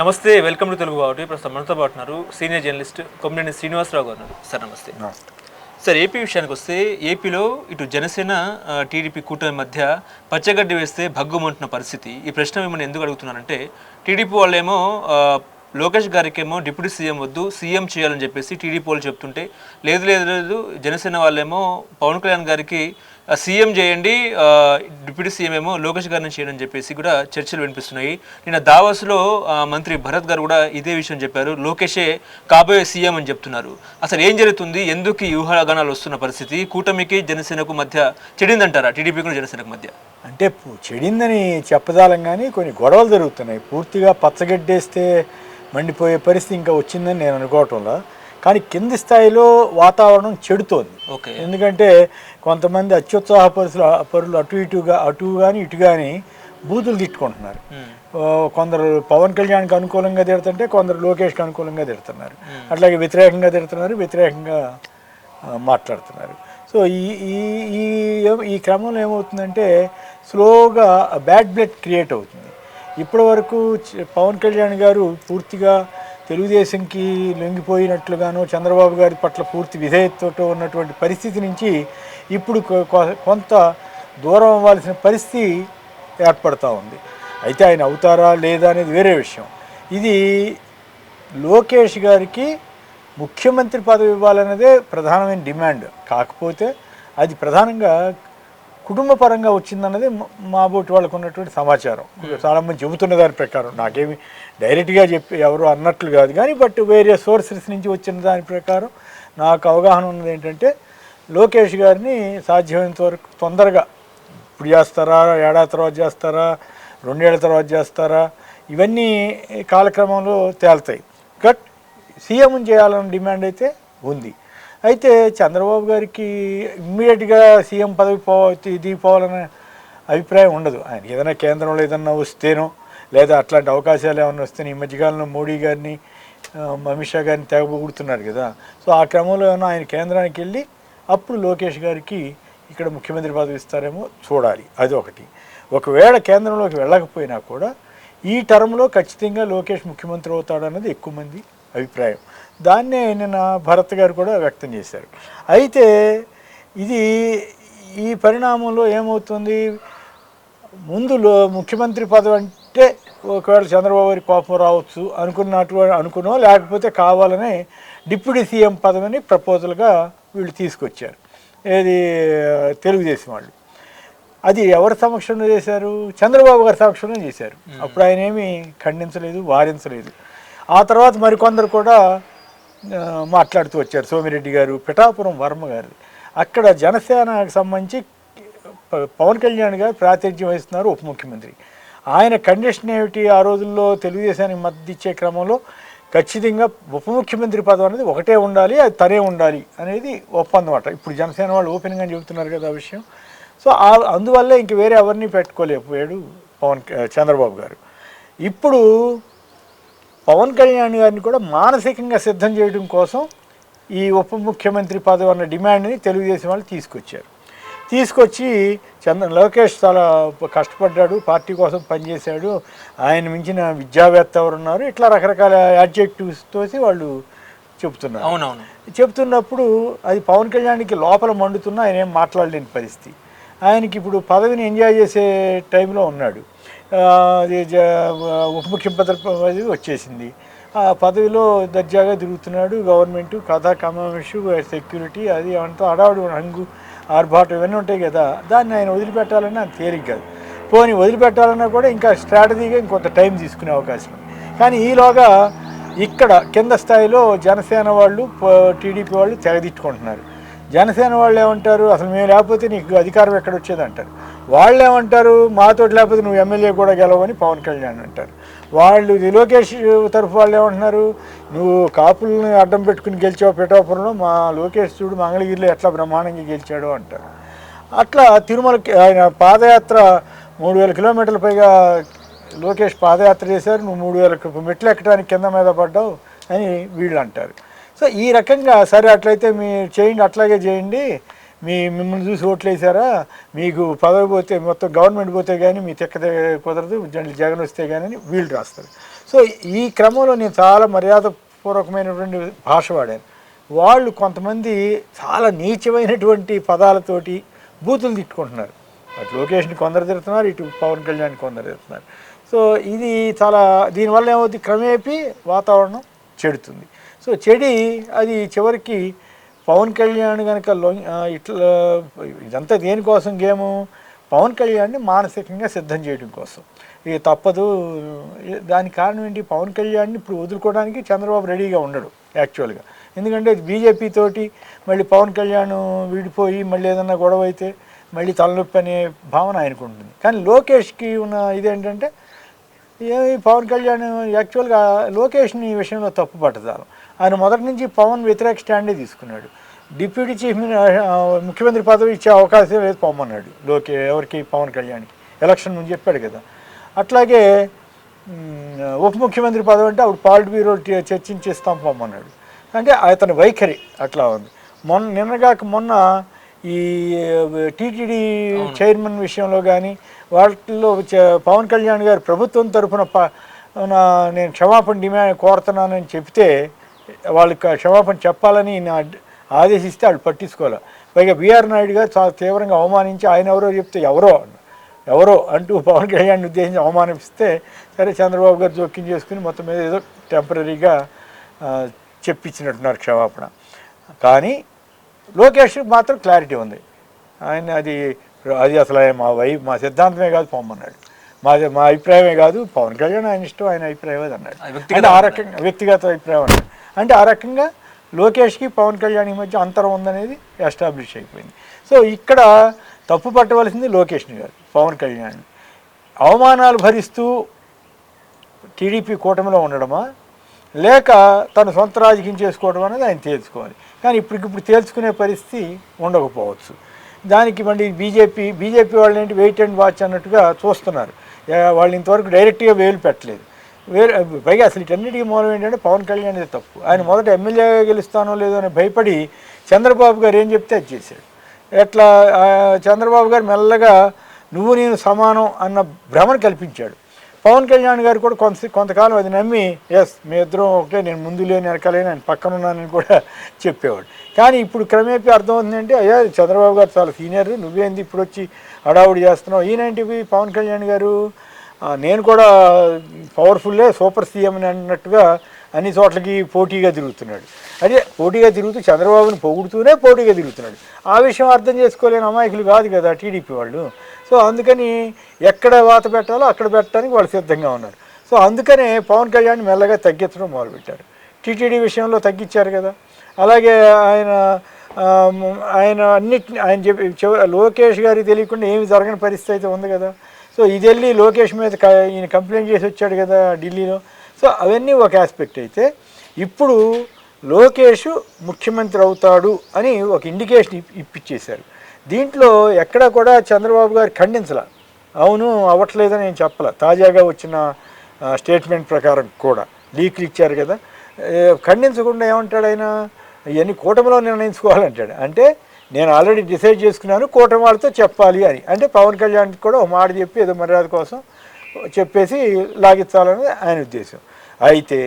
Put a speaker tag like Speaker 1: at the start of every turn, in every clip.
Speaker 1: నమస్తే welcome to Telugu బావుటి ప్రస్తుతం మనతో పాటు ఉన్నారు సీనియర్ జర్నలిస్ట్ కొమ్మినేని శ్రీనివాసరావు గారు. సార్ నమస్తే. సార్ ఏపీ విషయానికి వస్తే ఏపీలో ఇటు జనసేన టీడీపీ కూటమి మధ్య పచ్చగడ్డి వేస్తే భగ్గుమంటున్న పరిస్థితి. ఈ ప్రశ్న మిమ్మల్ని ఎందుకు అడుగుతున్నానంటే టీడీపీ వాళ్ళేమో లోకేష్ గారికేమో డిప్యూటీ సీఎం వద్దు సీఎం చేయాలని చెప్పేసి టీడీపీ వాళ్ళు చెప్తుంటే లేదు లేదు లేదు జనసేన వాళ్ళేమో పవన్ కళ్యాణ్ గారికి సీఎం చేయండి డిప్యూటీ సీఎం ఏమో లోకేష్ గారిని చేయండి అని చెప్పేసి కూడా చర్చలు వినిపిస్తున్నాయి. నిన్న దావాస్లో మంత్రి భరత్ గారు కూడా ఇదే విషయం చెప్పారు. లోకేషే కాబోయే సీఎం అని చెప్తున్నారు. అసలు ఏం జరుగుతుంది? ఎందుకు ఈ ఊహాగానాలు వస్తున్న పరిస్థితి? కూటమికి జనసేనకు మధ్య చెడిందంటారా? టీడీపీకి జనసేనకు మధ్య?
Speaker 2: అంటే చెడిందని చెప్పదాలం కానీ కొన్ని గొడవలు జరుగుతున్నాయి. పూర్తిగా పచ్చగడ్డేస్తే మండిపోయే పరిస్థితి ఇంకా వచ్చిందని నేను అనుకోవటంలో. కానీ కింది స్థాయిలో వాతావరణం చెడుతోంది.
Speaker 1: ఓకే.
Speaker 2: ఎందుకంటే కొంతమంది అత్యుత్సాహ పరులు పరులు అటు ఇటుగా అటు కానీ ఇటు కానీ బూతులు తిట్టుకుంటున్నారు. కొందరు పవన్ కళ్యాణ్కి అనుకూలంగా తిడుతుంటే కొందరు లోకేష్కి అనుకూలంగా తిడుతున్నారు. అట్లాగే వ్యతిరేకంగా తిడుతున్నారు వ్యతిరేకంగా మాట్లాడుతున్నారు. సో ఈ ఈ ఈ క్రమంలో ఏమవుతుందంటే స్లోగా బ్యాడ్ బ్లడ్ క్రియేట్ అవుతుంది. ఇప్పటి వరకు పవన్ కళ్యాణ్ గారు పూర్తిగా తెలుగుదేశంకి లొంగిపోయినట్లుగాను చంద్రబాబు గారి పట్ల పూర్తి విధేయతతో ఉన్నటువంటి పరిస్థితి నుంచి ఇప్పుడు కొంత దూరం అవ్వాల్సిన పరిస్థితి ఏర్పడుతూ ఉంది. అయితే ఆయన అవుతారా లేదా అనేది వేరే విషయం. ఇది లోకేష్ గారికి ముఖ్యమంత్రి పదవి ఇవ్వాలన్నదే ప్రధానమైన డిమాండ్. కాకపోతే అది ప్రధానంగా కుటుంబ పరంగా వచ్చిందన్నది మా- బోటి వాళ్ళకు ఉన్నటువంటి సమాచారం చాలామంది చెబుతున్న దాని ప్రకారం. నాకేమి డైరెక్ట్గా చెప్పి ఎవరు అన్నట్లు కాదు. కానీ బట్ వేరే సోర్సెస్ నుంచి వచ్చిన దాని ప్రకారం నాకు అవగాహన ఉన్నది ఏంటంటే లోకేష్ గారిని సాధ్యమైనంత వరకు తొందరగా ఇప్పుడు చేస్తారా ఏడాది తర్వాత చేస్తారా రెండేళ్ళ తర్వాత చేస్తారా ఇవన్నీ కాలక్రమంలో తేలుతాయి. బట్ సీఎం చేయాలన్న డిమాండ్ అయితే ఉంది. అయితే చంద్రబాబు గారికి ఇమ్మీడియట్గా సీఎం పదవి పో దిగిపోవాలనే అభిప్రాయం ఉండదు. ఆయన ఏదైనా కేంద్రంలో ఏదన్నా వస్తేనో లేదా అట్లాంటి అవకాశాలు ఏమైనా వస్తేనే ఈ మధ్యకాలంలో మోడీ గారిని అమిత్ షా గారిని తెగబూడుతున్నారు కదా. సో ఆ క్రమంలో ఏమైనా ఆయన కేంద్రానికి వెళ్ళి అప్పుడు లోకేష్ గారికి ఇక్కడ ముఖ్యమంత్రి పదవి ఇస్తారేమో చూడాలి. అది ఒకటి. ఒకవేళ కేంద్రంలోకి వెళ్ళకపోయినా కూడా ఈ టర్మ్లో ఖచ్చితంగా లోకేష్ ముఖ్యమంత్రి అవుతాడన్నది ఎక్కువ మంది అభిప్రాయం. దాన్నే నిన్న భరత్ గారు కూడా వ్యక్తం చేశారు. అయితే ఇది ఈ పరిణామంలో ఏమవుతుంది? ముందులో ముఖ్యమంత్రి పదవి అంటే ఒకవేళ చంద్రబాబు గారి కోపం రావచ్చు అనుకున్నట్టు అనుకున్నో లేకపోతే కావాలనే డిప్యూటీ సీఎం పదవిని ప్రపోజల్గా వీళ్ళు తీసుకొచ్చారు. ఏది తెలుగుదేశం వాళ్ళు. అది ఎవరి సమక్షంలో చేశారు? చంద్రబాబు గారి సమక్షంలో చేశారు. అప్పుడు ఆయన ఏమీ ఖండించలేదు వారించలేదు ఆ తర్వాత మరికొందరు కూడా మాట్లాడుతూ వచ్చారు. సోమిరెడ్డి గారు పిఠాపురం వర్మ గారు. అక్కడ జనసేనకు సంబంధించి ప- పవన్ కళ్యాణ్ గారు ప్రాతినిధ్యం వహిస్తున్నారు ఉప ముఖ్యమంత్రి. ఆయన కండిషన్ ఏమిటి? ఆ రోజుల్లో తెలుగుదేశానికి మద్దతు ఇచ్చే క్రమంలో ఖచ్చితంగా ఉప ముఖ్యమంత్రి పదం అనేది ఒకటే ఉండాలి అది తనే ఉండాలి అనేది ఒప్పందం అట. ఇప్పుడు జనసేన వాళ్ళు ఓపెన్గా చెబుతున్నారు కదా ఆ విషయం. సో ఆ ఇంక వేరే ఎవరిని పెట్టుకోలేకపోయాడు పవన్ చంద్రబాబు గారు. ఇప్పుడు పవన్ కళ్యాణ్ గారిని కూడా మానసికంగా సిద్ధం చేయడం కోసం ఈ ఉప ముఖ్యమంత్రి పదవి అన్న డిమాండ్ని తెలుగుదేశం వాళ్ళు తీసుకొచ్చారు. తీసుకొచ్చి చంద్ర లోకేష్ చాలా కష్టపడ్డాడు పార్టీ కోసం పనిచేశాడు ఆయన మించిన విద్యావేత్త ఎవరున్నారు ఇట్లా రకరకాల యాడ్జెక్టివ్స్ తోసి వాళ్ళు చెబుతున్నారు
Speaker 1: అవునవును.
Speaker 2: చెప్తున్నప్పుడు అది పవన్ కళ్యాణ్కి లోపల మండుతున్నా ఆయన ఏం మాట్లాడలేని పరిస్థితి. ఆయనకి ఇప్పుడు పదవిని ఎంజాయ్ చేసే టైంలో ఉన్నాడు. ఉప ముఖ్యమంత్రి వచ్చేసింది. ఆ పదవిలో దర్జాగా తిరుగుతున్నాడు గవర్నమెంట్ కథా కమామిషు సెక్యూరిటీ అది అంతా అడావుడు రంగు ఆర్భాటం ఇవన్నీ ఉంటాయి కదా దాన్ని ఆయన వదిలిపెట్టాలన్నా అంత తేలిక కాదు. పోనీ వదిలిపెట్టాలన్నా కూడా ఇంకా స్ట్రాటజీగా ఇంకొంత టైం తీసుకునే అవకాశం కానీ ఈలోగా ఇక్కడ కింద స్థాయిలో జనసేన వాళ్ళు టీడీపీ వాళ్ళు తెగదిట్టుకుంటున్నారు జనసేన వాళ్ళు ఏమంటారు? అసలు మేము లేకపోతే నీకు అధికారం ఎక్కడ వచ్చేది అంటారు. వాళ్ళు ఏమంటారు మాతో లేకపోతే నువ్వు ఎమ్మెల్యే కూడా గెలవని పవన్ కళ్యాణ్ అంటారు. వాళ్ళు లోకేష్ తరఫు వాళ్ళు ఏమంటున్నారు నువ్వు కాపుల్ని అడ్డం పెట్టుకుని గెలిచావు పిఠాపురంలో మా లోకేష్ చూడు మంగళగిరిలో ఎట్లా బ్రహ్మాండంగా గెలిచాడు అంటారు. అట్లా తిరుమలకి ఆయన పాదయాత్ర మూడు వేల కిలోమీటర్ల పైగా లోకేష్ పాదయాత్ర చేశారు. నువ్వు మూడు వేల మెట్లు ఎక్కడానికి కింద మీద పడ్డావు అని వీళ్ళు అంటారు సో ఈ రకంగా సరే అట్లయితే మీ చేయండి అట్లాగే చేయండి. మీ మిమ్మల్ని చూసి ఓట్లేసారా మీకు పదవి పోతే మొత్తం గవర్నమెంట్ పోతే కానీ మీ తిక్క కుదరదు జగన్ జగన్ వస్తే కానీ వీళ్ళు రాస్తారు. సో ఈ క్రమంలో నేను చాలా మర్యాదపూర్వకమైనటువంటి భాష వాడాను. వాళ్ళు కొంతమంది చాలా నీచమైనటువంటి పదాలతోటి బూతులు తిట్టుకుంటున్నారు. అటు లోకేష్ని కొందరు తిడుతున్నారు ఇటు పవన్ కళ్యాణ్ కొందరు తిడుతున్నారు. సో ఇది చాలా దీనివల్ల ఏమవుతుంది క్రమేపీ వాతావరణం చెడుతుంది. సో చెడి అది చివరికి పవన్ కళ్యాణ్ కనుక ఇట్లా ఇదంతా దేనికోసం గేము? పవన్ కళ్యాణ్ని మానసికంగా సిద్ధం చేయడం కోసం. ఇది తప్పదు. దాని కారణం ఏంటి? పవన్ కళ్యాణ్ని ఇప్పుడు వదులుకోవడానికి చంద్రబాబు రెడీగా ఉండడు యాక్చువల్గా. ఎందుకంటే బీజేపీ తోటి మళ్ళీ పవన్ కళ్యాణ్ విడిపోయి మళ్ళీ ఏదన్నా గొడవ అయితే మళ్ళీ తలనొప్పి అనే భావన ఆయనకు ఉంటుంది. కానీ లోకేష్కి ఉన్న ఇదేంటంటే ఏమి పవన్ కళ్యాణ్ యాక్చువల్గా లోకేష్ని ఈ విషయంలో తప్పు పట్టదారు ఆయన మొదటి నుంచి పవన్ వ్యతిరేక స్టాండే తీసుకున్నాడు. డిప్యూటీ చీఫ్ ముఖ్యమంత్రి పదవి ఇచ్చే అవకాశం లేదు పొమ్మన్నాడు లోకే ఎవరికి? పవన్ కళ్యాణ్కి. ఎలక్షన్ ముందు చెప్పాడు కదా. అట్లాగే ఉప ముఖ్యమంత్రి పదవి అంటే అప్పుడు పాలిట్ బ్యూరో చర్చించేస్తాం పొమ్మన్నాడు అంటే అతని వైఖరి అట్లా ఉంది. మొన్న నిన్నగాక మొన్న ఈ టీటీడీ చైర్మన్ విషయంలో కానీ వాటిల్లో చ- పవన్ కళ్యాణ్ గారు ప్రభుత్వం తరఫున నేను క్షమాపణ డిమాండ్ కోరుతున్నానని చెప్తే వాళ్ళకి క్షమాపణ చెప్పాలని నా ఆదేశిస్తే వాళ్ళు పట్టించుకోవాలి. పైగా బీఆర్ నాయుడు గారు చాలా తీవ్రంగా అవమానించి ఆయన ఎవరో చెప్తే ఎవరో ఎవరో అంటూ పవన్ కళ్యాణ్ ఉద్దేశించి అవమానిస్తే సరే చంద్రబాబు గారు జోక్యం చేసుకుని మొత్తం మీద ఏదో టెంపరీగా చెప్పించినట్టున్నారు క్షమాపణ. కానీ లోకేష్కి మాత్రం క్లారిటీ ఉంది. ఆయన అది అది అసలు మా వై మా సిద్ధాంతమే కాదు పొమ్మన్నాడు. మాది మా అభిప్రాయమే కాదు. పవన్ కళ్యాణ్ ఆయన ఇష్టం ఆయన అభిప్రాయం అది అన్నాడు అంటే ఆ రకంగా వ్యక్తిగత అభిప్రాయం అన్నాడు. అంటే ఆ రకంగా లోకేష్కి పవన్ కళ్యాణ్ మధ్య అంతరం ఉందనేది ఎస్టాబ్లిష్ అయిపోయింది. సో ఇక్కడ తప్పు పట్టవలసింది లోకేష్ని గారు పవన్ కళ్యాణ్ అవమానాలు భరిస్తూ టీడీపీ కూటమిలో ఉండడమా? లేక తను సొంత రాజకీయం చేసుకోవడం అనేది ఆయన తేల్చుకోవాలి. కానీ ఇప్పటికిప్పుడు తేల్చుకునే పరిస్థితి ఉండకపోవచ్చు. దానికి మళ్ళీ బీజేపీ బీజేపీ వాళ్ళు ఏంటి వెయిట్ అండ్ వాచ్ అన్నట్టుగా చూస్తున్నారు. వాళ్ళు ఇంతవరకు డైరెక్ట్గా వేలు పెట్టలేదు. వేరే పైగా అసలు ఇటన్నిటికీ మూలం ఏంటంటే పవన్ కళ్యాణ్ ఇది తప్పు. ఆయన మొదట ఎమ్మెల్యేగా గెలుస్తానో లేదో అని భయపడి చంద్రబాబు గారు ఏం చెప్తే అది చేశాడు. ఎట్లా చంద్రబాబు గారు మెల్లగా నువ్వు నేను సమానం అన్న భ్రమను కల్పించాడు. పవన్ కళ్యాణ్ గారు కూడా కొంత కొంతకాలం అది నమ్మి ఎస్ మీ ఇద్దరం ఒకటే నేను ముందు లేని వెనకలేని ఆయన పక్కన ఉన్నానని కూడా చెప్పేవాడు. కానీ ఇప్పుడు క్రమేపీ అర్థమవుతుందంటే అయ్యా చంద్రబాబు గారు చాలా సీనియర్ నువ్వేంది ఇప్పుడు వచ్చి హడావుడి చేస్తున్నావు? ఈయనేంటివి పవన్ కళ్యాణ్ గారు? నేను కూడా పవర్ఫుల్లే సూపర్ సీఎం అని అన్నట్టుగా అన్ని చోట్లకి పోటీగా తిరుగుతున్నాడు. అదే పోటీగా తిరుగుతూ చంద్రబాబుని పొగుడుతూనే పోటీగా తిరుగుతున్నాడు. ఆ విషయం అర్థం చేసుకోలేని అమాయకులు కాదు కదా టీడీపీ వాళ్ళు. సో అందుకని ఎక్కడ వాత పెట్టాలో అక్కడ పెట్టడానికి వాళ్ళు సిద్ధంగా ఉన్నారు. సో అందుకనే పవన్ కళ్యాణ్ మెల్లగా తగ్గించడం మొదలుపెట్టారు. టీటీడీ విషయంలో తగ్గించారు కదా. అలాగే ఆయన ఆయన అన్నిటిని ఆయన చెప్పి చివరి లోకేష్ గారికి తెలియకుండా ఏమి జరగని పరిస్థితి అయితే ఉంది కదా. సో ఇది వెళ్ళి లోకేష్ మీద ఈయన కంప్లైంట్ చేసి వచ్చాడు కదా ఢిల్లీలో. సో అవన్నీ ఒక ఆస్పెక్ట్ అయితే. ఇప్పుడు లోకేష్ ముఖ్యమంత్రి అవుతాడు అని ఒక ఇండికేషన్ ఇప్పించేశారు దీంట్లో ఎక్కడ కూడా చంద్రబాబు గారు ఖండించలా. అవును అవ్వట్లేదని నేను చెప్పలే. తాజాగా వచ్చిన స్టేట్మెంట్ ప్రకారం కూడా. లీక్లు ఇచ్చారు కదా. ఖండించకుండా ఏమంటాడు ఆయన? ఇవన్నీ కూటమిలో నిర్ణయించుకోవాలంటాడు. అంటే నేను ఆల్రెడీ డిసైడ్ చేసుకున్నాను కూటమి వాళ్ళతో చెప్పాలి అని. అంటే పవన్ కళ్యాణ్ కూడా ఒక మాట చెప్పి ఏదో మర్యాద కోసం చెప్పేసి లాగించాలని ఆయన ఉద్దేశం. అయితే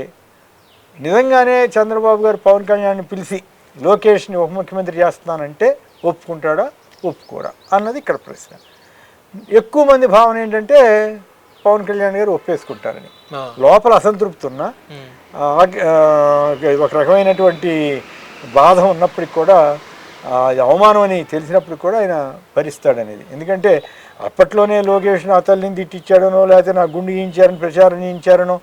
Speaker 2: నిజంగానే చంద్రబాబు గారు పవన్ కళ్యాణ్ని పిలిచి లోకేష్ని ఉప ముఖ్యమంత్రి చేస్తానంటే ఒప్పుకుంటాడా? ఒప్పుకోడా? అన్నది ఇక్కడ ప్రశ్న. ఎక్కువ మంది భావన ఏంటంటే పవన్ కళ్యాణ్ గారు ఒప్పేసుకుంటారని. లోపల అసంతృప్తి ఉన్నా ఒక రకమైనటువంటి బాధ ఉన్నప్పటికి కూడా అది అవమానం అని తెలిసినప్పుడు కూడా ఆయన భరిస్తాడనేది. ఎందుకంటే అప్పట్లోనే లోకేష్ నా తల్లిని తిట్టించాడనో లేకపోతే నా గుండు చేయించారని ప్రచారం చేయించారనో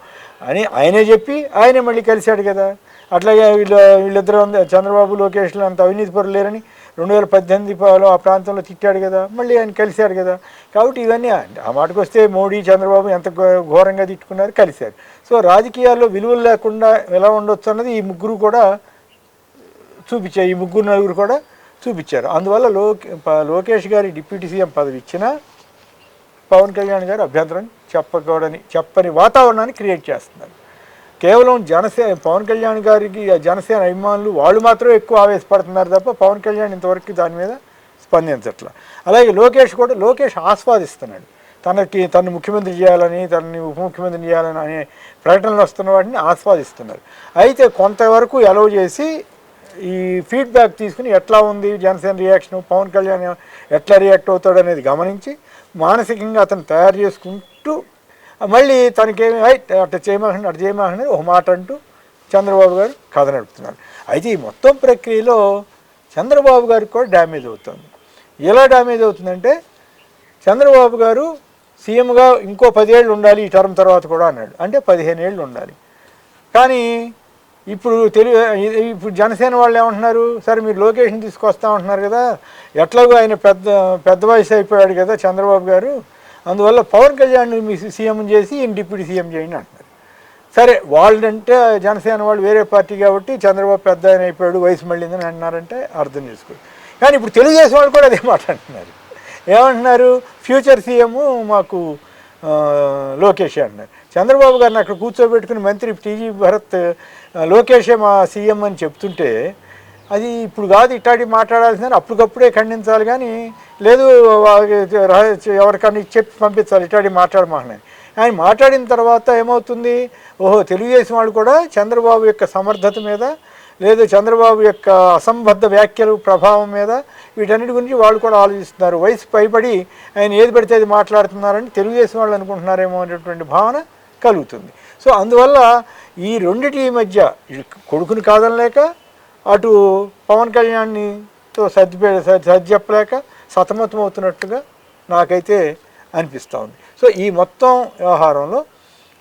Speaker 2: అని ఆయనే చెప్పి ఆయనే మళ్ళీ కలిశాడు కదా. అట్లాగే వీళ్ళ వీళ్ళిద్దరూ చంద్రబాబు లోకేష్లు అంత అవినీతి పరులు లేరని రెండు వేల పద్దెనిమిదిలో ఆ ప్రాంతంలో తిట్టాడు కదా. మళ్ళీ ఆయన కలిశాడు కదా. కాబట్టి ఇవన్నీ ఆ- మాటకు వస్తే మోడీ చంద్రబాబు ఎంత ఘోరంగా తిట్టుకున్నారు కలిశారు. సో రాజకీయాల్లో విలువలు లేకుండా ఎలా ఉండొచ్చు అన్నది ఈ ముగ్గురు కూడా చూపించారు. ఈ ముగ్గురు నలుగురు కూడా చూపించారు. అందువల్ల లోకే లోకేష్ గారి డిప్యూటీ సీఎం పదవి ఇచ్చినా పవన్ కళ్యాణ్ గారు అభ్యంతరం చెప్పకూడని చెప్పని వాతావరణాన్ని క్రియేట్ చేస్తున్నారు. కేవలం జనసేన పవన్ కళ్యాణ్ గారికి జనసేన అభిమానులు వాళ్ళు మాత్రం ఎక్కువ ఆవేశపడుతున్నారు తప్ప పవన్ కళ్యాణ్ ఇంతవరకు దాని మీద స్పందించట్ల. అలాగే లోకేష్ కూడా లోకేష్ ఆస్వాదిస్తున్నాడు. తనకి తను ముఖ్యమంత్రి చేయాలని తనని ఉప ముఖ్యమంత్రి చేయాలని అనే ప్రకటనలు వస్తున్న వాటిని ఆస్వాదిస్తున్నారు. అయితే కొంతవరకు ఎలవ్ చేసి ఈ ఫీడ్బ్యాక్ తీసుకుని ఎట్లా ఉంది జనసేన రియాక్షన్ పవన్ కళ్యాణ్ ఎట్లా రియాక్ట్ అవుతాడు అనేది గమనించి మానసికంగా అతను తయారు చేసుకుంటూ మళ్ళీ తనకేమి "ఐ, అట్లా చేయమని అట్లా చేయమని ఒక మాట అంటూ చంద్రబాబు గారు కథ నడుపుతున్నారు. అయితే ఈ మొత్తం ప్రక్రియలో చంద్రబాబు గారికి కూడా డ్యామేజ్ అవుతుంది. ఎలా డ్యామేజ్ అవుతుందంటే చంద్రబాబు గారు సీఎంగా ఇంకో పదేళ్ళు ఉండాలి ఈ టర్మ్ తర్వాత కూడా అన్నాడు. అంటే పదిహేను ఏళ్ళు ఉండాలి. కానీ ఇప్పుడు తెలు ఇప్పుడు జనసేన వాళ్ళు ఏమంటున్నారు? సరే మీరు లొకేషన్ తీసుకొస్తా ఉంటున్నారు కదా. ఎట్లాగో ఆయన పెద్ద పెద్ద వయసు అయిపోయాడు కదా చంద్రబాబు గారు. అందువల్ల పవన్ కళ్యాణ్ మీ సీఎం చేసి ఈయన డిప్యూటీ సీఎం చేయండి అంటున్నారు. సరే వాళ్ళంటే జనసేన వాళ్ళు వేరే పార్టీ కాబట్టి చంద్రబాబు పెద్ద ఆయన అయిపోయాడు వయసు మళ్ళీందని అంటున్నారంటే అర్థం చేసుకోండి కానీ ఇప్పుడు తెలుగుదేశం వాళ్ళు కూడా అదే మాట అంటున్నారు. ఏమంటున్నారు? ఫ్యూచర్ సీఎం మాకు లోకేష్ అన్నారు చంద్రబాబు గారిని అక్కడ కూర్చోబెట్టుకుని మంత్రి టీజీ భరత్ లోకేషే మా సీఎం అని చెప్తుంటే అది ఇప్పుడు కాదు ఇట్లాంటి మాట్లాడాల్సిందని అప్పటికప్పుడే ఖండించాలి కానీ లేదు ఎవరికన్నా చెప్పి పంపించాలి ఇట్లాంటి మాట్లాడమాలని ఆయన మాట్లాడిన తర్వాత ఏమవుతుంది? ఓహో తెలుగుదేశం వాళ్ళు కూడా చంద్రబాబు యొక్క సమర్థత మీద లేదు చంద్రబాబు యొక్క అసంబద్ధ వ్యాఖ్యలు ప్రభావం మీద వీటన్నిటి గురించి వాళ్ళు కూడా ఆలోచిస్తున్నారు. వయసు పైబడి ఆయన ఏది పడితే అది మాట్లాడుతున్నారని తెలుగుదేశం వాళ్ళు అనుకుంటున్నారేమో అనేటువంటి భావన కలుగుతుంది. సో అందువల్ల ఈ రెండిటి మధ్య కొడుకుని కాదనలేక అటు పవన్ కళ్యాణ్నితో సర్ది సర్ది చెప్పలేక సతమతం అవుతున్నట్టుగా నాకైతే అనిపిస్తూ ఉంది సో ఈ మొత్తం వ్యవహారంలో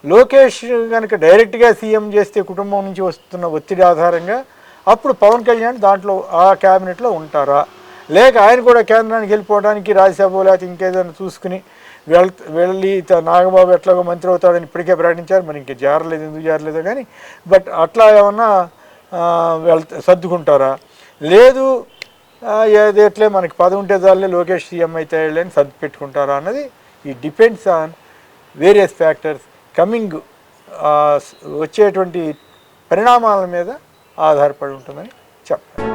Speaker 2: లోకేష్ కనుక డైరెక్ట్గా సీఎం చేస్తే కుటుంబం నుంచి వస్తున్న ఒత్తిడి ఆధారంగా అప్పుడు పవన్ కళ్యాణ్ దాంట్లో ఆ క్యాబినెట్లో ఉంటారా? లేక ఆయన కూడా కేంద్రానికి వెళ్ళిపోవడానికి రాజ్యసభ లేకపోతే ఇంకేదైనా చూసుకుని వెళ్ వెళ్ళి నాగబాబు ఎట్లాగో మంత్రి అవుతాడని ఇప్పటికే ప్రకటించారు. మరి ఇంకా జారలేదు ఎందుకు జారలేదో కానీ బట్ అట్లా ఏమన్నా వెళ్త సర్దుకుంటారా? లేదు ఆ, ఏది మనకి పదవి ఉంటే చాలే లోకేష్ సీఎం అయితే అని సర్దు పెట్టుకుంటారా అన్నది ఈ depends on various factors. Coming వచ్చేటువంటి పరిణామాల మీద ఆధారపడి ఉంటుందని